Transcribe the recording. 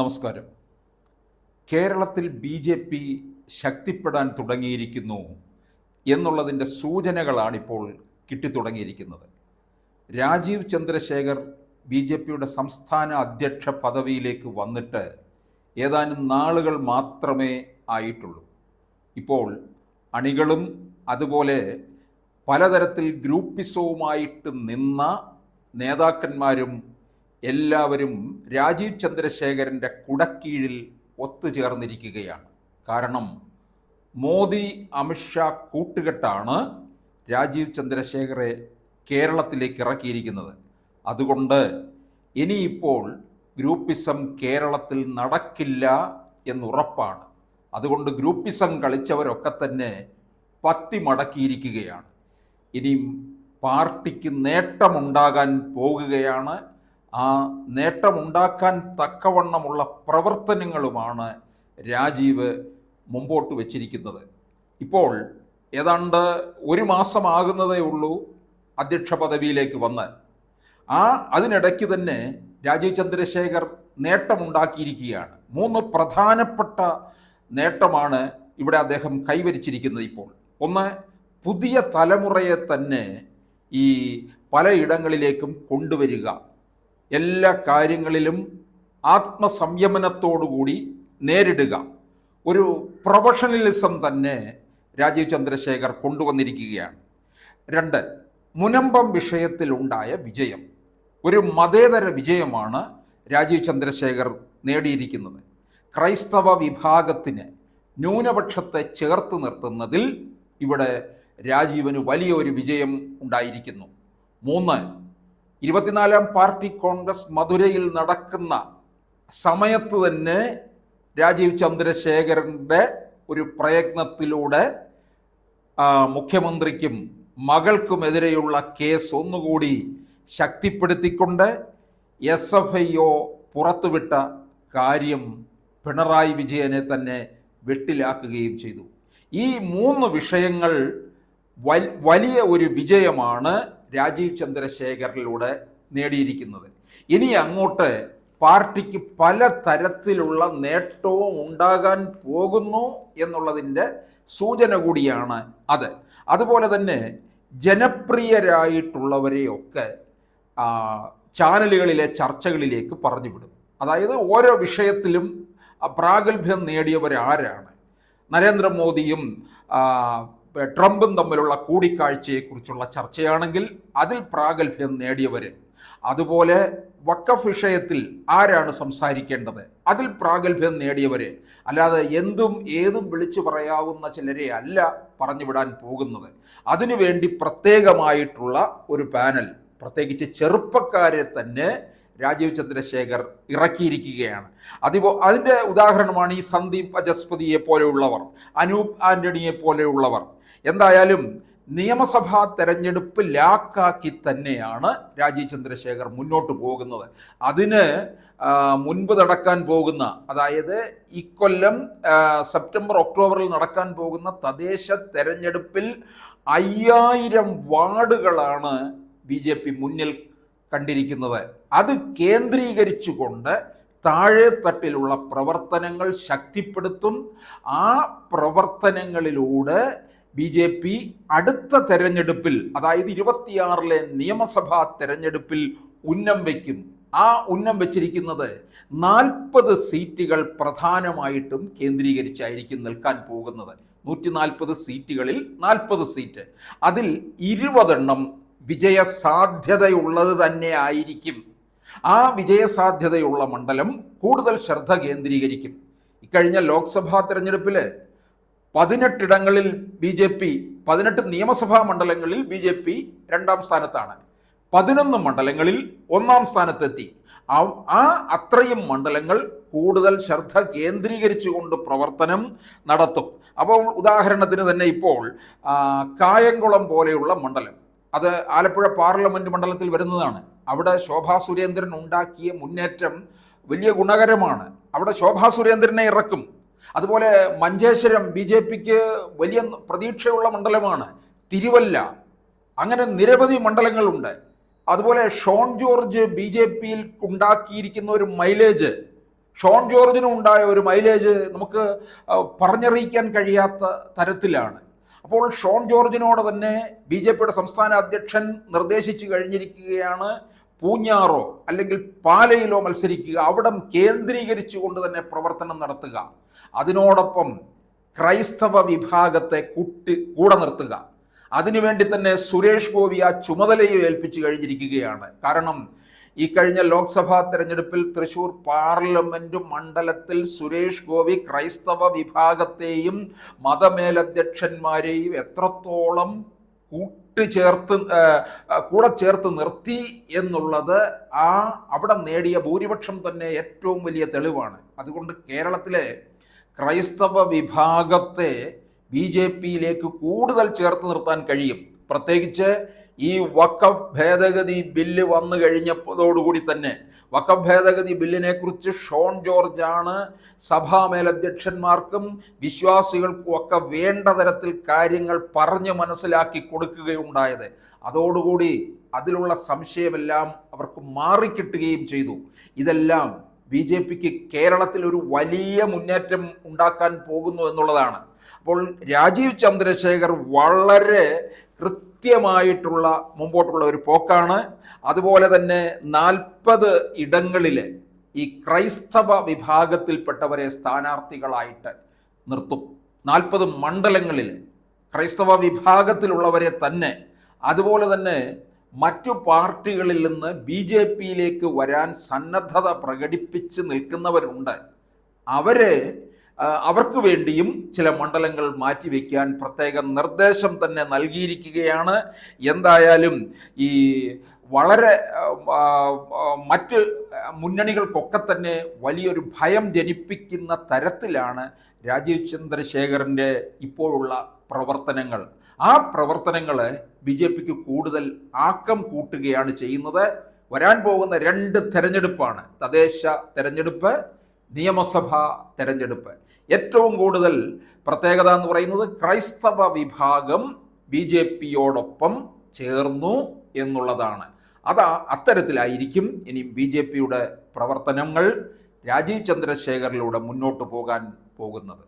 നമസ്കാരം. കേരളത്തിൽ B J P ശക്തിപ്പെടാൻ തുടങ്ങിയിരിക്കുന്നു എന്നുള്ളതിന്റെ സൂചനകളാണിപ്പോൾ കിട്ടിത്തുടങ്ങിയിരിക്കുന്നത്. രാജീവ് ചന്ദ്രശേഖർ ബി ജെ പിയുടെ സംസ്ഥാന അധ്യക്ഷ പദവിയിലേക്ക് വന്നിട്ട് ഏതാനും നാളുകൾ മാത്രമേ ആയിട്ടുള്ളൂ. ഇപ്പോൾ അണികളും അതുപോലെ പലതരത്തിൽ ഗ്രൂപ്പിസവുമായിട്ട് നിന്ന നേതാക്കന്മാരും എല്ലാവരും രാജീവ് ചന്ദ്രശേഖരന്റെ കുടക്കീഴിൽ ഒത്തുചേർന്നിരിക്കുകയാണ്. കാരണം മോദി അമിത്ഷാ കൂട്ടുകെട്ടാണ് രാജീവ് ചന്ദ്രശേഖറെ കേരളത്തിലേക്ക് ഇറക്കിയിരിക്കുന്നത്. അതുകൊണ്ട് ഇനിയിപ്പോൾ ഗ്രൂപ്പിസം കേരളത്തിൽ നടക്കില്ല എന്നുറപ്പാണ്. അതുകൊണ്ട് ഗ്രൂപ്പിസം കളിച്ചവരൊക്കെ തന്നെ പത്തി മടക്കിയിരിക്കുകയാണ്. ഇനിയും പാർട്ടിക്ക് നേട്ടമുണ്ടാകാൻ പോകുകയാണ് ആ നേട്ടമുണ്ടാക്കാൻ തക്കവണ്ണമുള്ള പ്രവർത്തനങ്ങളുമാണ് രാജീവ് മുമ്പോട്ട് വച്ചിരിക്കുന്നത്. ഇപ്പോൾ ഏതാണ്ട് ഒരു മാസമാകുന്നതേ ഉള്ളൂ അധ്യക്ഷ പദവിയിലേക്ക് വന്ന്. ആ അതിനിടയ്ക്ക് തന്നെ രാജീവ് ചന്ദ്രശേഖർ നേട്ടമുണ്ടാക്കിയിരിക്കുകയാണ്. മൂന്ന് പ്രധാനപ്പെട്ട നേട്ടമാണ് ഇവിടെ അദ്ദേഹം കൈവരിച്ചിരിക്കുന്നത് ഇപ്പോൾ. ഒന്ന് പുതിയ തലമുറയെ തന്നെ ഈ പലയിടങ്ങളിലേക്കും കൊണ്ടുവരിക. എല്ലാ കാര്യങ്ങളിലും ആത്മസംയമനത്തോടുകൂടി നേരിടുക. ഒരു പ്രൊഫഷണലിസം തന്നെ രാജീവ് ചന്ദ്രശേഖർ കൊണ്ടുവന്നിരിക്കുകയാണ്. രണ്ട് മുനമ്പം വിഷയത്തിലുണ്ടായ വിജയം. ഒരു മതേതര വിജയമാണ് രാജീവ് ചന്ദ്രശേഖർ നേടിയിരിക്കുന്നത്. ക്രൈസ്തവ വിഭാഗത്തിന് ന്യൂനപക്ഷത്തെ ചേർത്ത് നിർത്തുന്നതിൽ ഇവിടെ രാജീവന് വലിയൊരു വിജയം ഉണ്ടായിരിക്കുന്നു. മൂന്ന് ഇരുപത്തിനാലാം പാർട്ടി കോൺഗ്രസ് മധുരയിൽ നടക്കുന്ന സമയത്ത് തന്നെ രാജീവ് ചന്ദ്രശേഖരന്റെ ഒരു പ്രയത്നത്തിലൂടെ മുഖ്യമന്ത്രിക്കും മകൾക്കുമെതിരെയുള്ള കേസ് ഒന്നുകൂടി ശക്തിപ്പെടുത്തിക്കൊണ്ട് എസ് എഫ് ഐ ഒ പുറത്തുവിട്ട കാര്യം പിണറായി വിജയനെ തന്നെ വെട്ടിലാക്കുകയും ചെയ്തു. ഈ മൂന്ന് വിഷയങ്ങൾ വലിയ ഒരു വിജയമാണ് രാജീവ് ചന്ദ്രശേഖറിലൂടെ നേടിയിരിക്കുന്നത്. ഇനി അങ്ങോട്ട് പാർട്ടിക്ക് പല തരത്തിലുള്ള നേട്ടവും ഉണ്ടാകാൻ പോകുന്നു എന്നുള്ളതിന്റെ സൂചന കൂടിയാണ് അത്. അതുപോലെ തന്നെ ജനപ്രിയരായിട്ടുള്ളവരെയൊക്കെ ചാനലുകളിലെ ചർച്ചകളിലേക്ക് പറഞ്ഞു വിടും അതായത് ഓരോ വിഷയത്തിലും പ്രാഗൽഭ്യം നേടിയവരാരാണ്? നരേന്ദ്രമോദിയും ട്രംപും തമ്മിലുള്ള കൂടിക്കാഴ്ചയെക്കുറിച്ചുള്ള ചർച്ചയാണെങ്കിൽ അതിൽ പ്രാഗൽഭ്യം നേടിയവർ അതുപോലെ വക്കഫ് വിഷയത്തിൽ ആരാണ് സംസാരിക്കേണ്ടത്? അതിൽ പ്രാഗൽഭ്യം നേടിയവർ അല്ലാതെ എന്തും ഏതും വിളിച്ചു പറയാവുന്ന ചിലരെ അല്ല പറഞ്ഞു വിടാൻ പോകുന്നത്. അതിനുവേണ്ടി പ്രത്യേകമായിട്ടുള്ള ഒരു പാനൽ പ്രത്യേകിച്ച് ചെറുപ്പക്കാരെ തന്നെ രാജീവ് ചന്ദ്രശേഖർ ഇറക്കിയിരിക്കുകയാണ്. അതിപ്പോ അതിന്റെ ഉദാഹരണമാണ് ഈ സന്ദീപ് അജസ്പതിയെ പോലെയുള്ളവർ അനൂപ് ആന്റണിയെ പോലെയുള്ളവർ. എന്തായാലും നിയമസഭാ തെരഞ്ഞെടുപ്പ് ലാക്കാക്കി തന്നെയാണ് രാജീവ് ചന്ദ്രശേഖർ മുന്നോട്ട് പോകുന്നത്. അതിന് മുൻപ് നടക്കാൻ പോകുന്ന അതായത് ഇക്കൊല്ലം സെപ്റ്റംബർ ഒക്ടോബറിൽ നടക്കാൻ പോകുന്ന തദ്ദേശ തെരഞ്ഞെടുപ്പിൽ അയ്യായിരം വാർഡുകളാണ് ബി ജെ പി മുന്നിൽ കണ്ടിരിക്കുന്നത്. അത് കേന്ദ്രീകരിച്ചുകൊണ്ട് താഴെ തട്ടിലുള്ള പ്രവർത്തനങ്ങൾ ശക്തിപ്പെടുത്തും. ആ പ്രവർത്തനങ്ങളിലൂടെ ബി ജെ പി അടുത്ത തെരഞ്ഞെടുപ്പിൽ അതായത് ഇരുപത്തിയാറിലെ നിയമസഭാ തെരഞ്ഞെടുപ്പിൽ ഉന്നം വയ്ക്കും. ആ ഉന്നം വെച്ചിരിക്കുന്നത് നാൽപ്പത് സീറ്റുകൾ പ്രധാനമായിട്ടും കേന്ദ്രീകരിച്ചായിരിക്കും നിൽക്കാൻ പോകുന്നത്. നൂറ്റി നാൽപ്പത് സീറ്റുകളിൽ നാൽപ്പത് സീറ്റ്. അതിൽ ഇരുപതെണ്ണം വിജയസാധ്യതയുള്ളത് തന്നെ ആയിരിക്കും. ആ വിജയസാധ്യതയുള്ള മണ്ഡലം കൂടുതൽ ശ്രദ്ധ കേന്ദ്രീകരിക്കും. ഇക്കഴിഞ്ഞ ലോക്സഭാ തെരഞ്ഞെടുപ്പിൽ പതിനെട്ടിടങ്ങളിൽ ബി ജെ പി പതിനെട്ട് നിയമസഭാ മണ്ഡലങ്ങളിൽ ബി ജെ പി രണ്ടാം സ്ഥാനത്താണ്. പതിനൊന്ന് മണ്ഡലങ്ങളിൽ ഒന്നാം സ്ഥാനത്തെത്തി. ആ- അത്രയും മണ്ഡലങ്ങൾ കൂടുതൽ ശ്രദ്ധ കേന്ദ്രീകരിച്ചുകൊണ്ട് പ്രവർത്തനം നടത്തും. അപ്പോൾ ഉദാഹരണത്തിന് തന്നെ ഇപ്പോൾ കായംകുളം പോലെയുള്ള മണ്ഡലം. അത് ആലപ്പുഴ പാർലമെന്റ് മണ്ഡലത്തിൽ വരുന്നതാണ്. അവിടെ ശോഭാ സുരേന്ദ്രൻ ഉണ്ടാക്കിയ മുന്നേറ്റം വലിയ ഗുണകരമാണ്. അവിടെ ശോഭാ സുരേന്ദ്രനെ ഇറക്കും. അതുപോലെ മഞ്ചേശ്വരം ബി ജെ പിക്ക് വലിയ പ്രതീക്ഷയുള്ള മണ്ഡലമാണ്. തിരുവല്ല. അങ്ങനെ നിരവധി മണ്ഡലങ്ങളുണ്ട്. അതുപോലെ ഷോൺ ജോർജ് ബി ജെ പിയിൽ ഉണ്ടാക്കിയിരിക്കുന്ന ഒരു മൈലേജ് ഷോൺ ജോർജിനും ഉണ്ടായ ഒരു മൈലേജ് നമുക്ക് പറഞ്ഞറിയിക്കാൻ കഴിയാത്ത തരത്തിലാണ്. അപ്പോൾ ഷോൺ ജോർജിനോട് തന്നെ ബി ജെ പിയുടെ സംസ്ഥാന അധ്യക്ഷൻ നിർദ്ദേശിച്ചു കഴിഞ്ഞിരിക്കുകയാണ്. പൂഞ്ഞാറോ അല്ലെങ്കിൽ പാലയിലോ മത്സരിക്കുക. അവിടം കേന്ദ്രീകരിച്ചുകൊണ്ട് തന്നെ പ്രവർത്തനം നടത്തുക. അതിനോടൊപ്പം ക്രൈസ്തവ വിഭാഗത്തെ കൂട്ടി കൂടെ നിർത്തുക. അതിനുവേണ്ടി തന്നെ സുരേഷ് ഗോപി ആ ചുമതലയെ ഏൽപ്പിച്ചു കഴിഞ്ഞിരിക്കുകയാണ്. കാരണം ഈ കഴിഞ്ഞ ലോക്സഭാ തെരഞ്ഞെടുപ്പിൽ തൃശൂർ പാർലമെന്റ് മണ്ഡലത്തിൽ സുരേഷ് ഗോപി ക്രൈസ്തവ വിഭാഗത്തെയും മതമേലധ്യക്ഷന്മാരെയും എത്രത്തോളം കൂട്ടിച്ചേർത്ത് കൂടെ ചേർത്ത് നിർത്തി എന്നുള്ളത് ആ അവിടെ നേടിയ ഭൂരിപക്ഷം തന്നെ ഏറ്റവും വലിയ തെളിവാണ്. അതുകൊണ്ട് കേരളത്തിലെ ക്രൈസ്തവ വിഭാഗത്തെ ബി ജെ പിയിലേക്ക് കൂടുതൽ ചേർത്ത് നിർത്താൻ കഴിയും. പ്രത്യേകിച്ച് ഈ വക്കഫ് ഭേദഗതി ബില്ല് വന്നു കഴിഞ്ഞപ്പോഴോടുകൂടി തന്നെ വക്കഫ് ഭേദഗതി ബില്ലിനെ കുറിച്ച് ഷോൺ ജോർജാണ് സഭാ മേലധ്യക്ഷന്മാർക്കും വിശ്വാസികൾക്കും ഒക്കെ വേണ്ട തരത്തിൽ കാര്യങ്ങൾ പറഞ്ഞ് മനസ്സിലാക്കി കൊടുക്കുകയുണ്ടായത്. അതോടുകൂടി അതിലുള്ള സംശയമെല്ലാം അവർക്ക് മാറിക്കിട്ടുകയും ചെയ്തു. ഇതെല്ലാം ബി ജെ പിക്ക് കേരളത്തിൽ ഒരു വലിയ മുന്നേറ്റം ഉണ്ടാക്കാൻ പോകുന്നു എന്നുള്ളതാണ്. അപ്പോൾ രാജീവ് ചന്ദ്രശേഖർ വളരെ കൃത്യമായിട്ടുള്ള മുമ്പോട്ടുള്ള ഒരു പോക്കാണ്. അതുപോലെ തന്നെ നാൽപ്പത് ഇടങ്ങളിൽ ഈ ക്രൈസ്തവ വിഭാഗത്തിൽപ്പെട്ടവരെ സ്ഥാനാർത്ഥികളായിട്ട് നിർത്തും. നാൽപ്പത് മണ്ഡലങ്ങളിൽ ക്രൈസ്തവ വിഭാഗത്തിലുള്ളവരെ തന്നെ. അതുപോലെ തന്നെ മറ്റു പാർട്ടികളിൽ നിന്ന് ബി ജെ പിയിലേക്ക് വരാൻ സന്നദ്ധത പ്രകടിപ്പിച്ച് നിൽക്കുന്നവരുണ്ട്. അവരെ അവർക്ക് വേണ്ടിയും ചില മണ്ഡലങ്ങൾ മാറ്റിവെക്കാൻ പ്രത്യേക നിർദ്ദേശം തന്നെ നൽകിയിരിക്കുകയാണ്. എന്തായാലും ഈ വളരെ മറ്റ് മുന്നണികൾക്കൊക്കെ തന്നെ വലിയൊരു ഭയം ജനിപ്പിക്കുന്ന തരത്തിലാണ് രാജീവ് ചന്ദ്രശേഖറിന്റെ ഇപ്പോഴുള്ള പ്രവർത്തനങ്ങൾ. ആ പ്രവർത്തനങ്ങൾ ബി ജെ പിക്ക് കൂടുതൽ ആക്കം കൂട്ടുകയാണ് ചെയ്യുന്നത്. വരാൻ പോകുന്ന രണ്ട് തെരഞ്ഞെടുപ്പാണ്. തദ്ദേശ തെരഞ്ഞെടുപ്പ് നിയമസഭാ തെരഞ്ഞെടുപ്പ്. ഏറ്റവും കൂടുതൽ പ്രത്യേകത എന്ന് പറയുന്നത് ക്രൈസ്തവ വിഭാഗം ബി ജെ പിയോടൊപ്പം ചേർന്നു എന്നുള്ളതാണ്. അത് അത്തരത്തിലായിരിക്കും ഇനി ബി ജെ പിയുടെ പ്രവർത്തനങ്ങൾ രാജീവ് ചന്ദ്രശേഖറിലൂടെ മുന്നോട്ട് പോകാൻ പോകുന്നത്.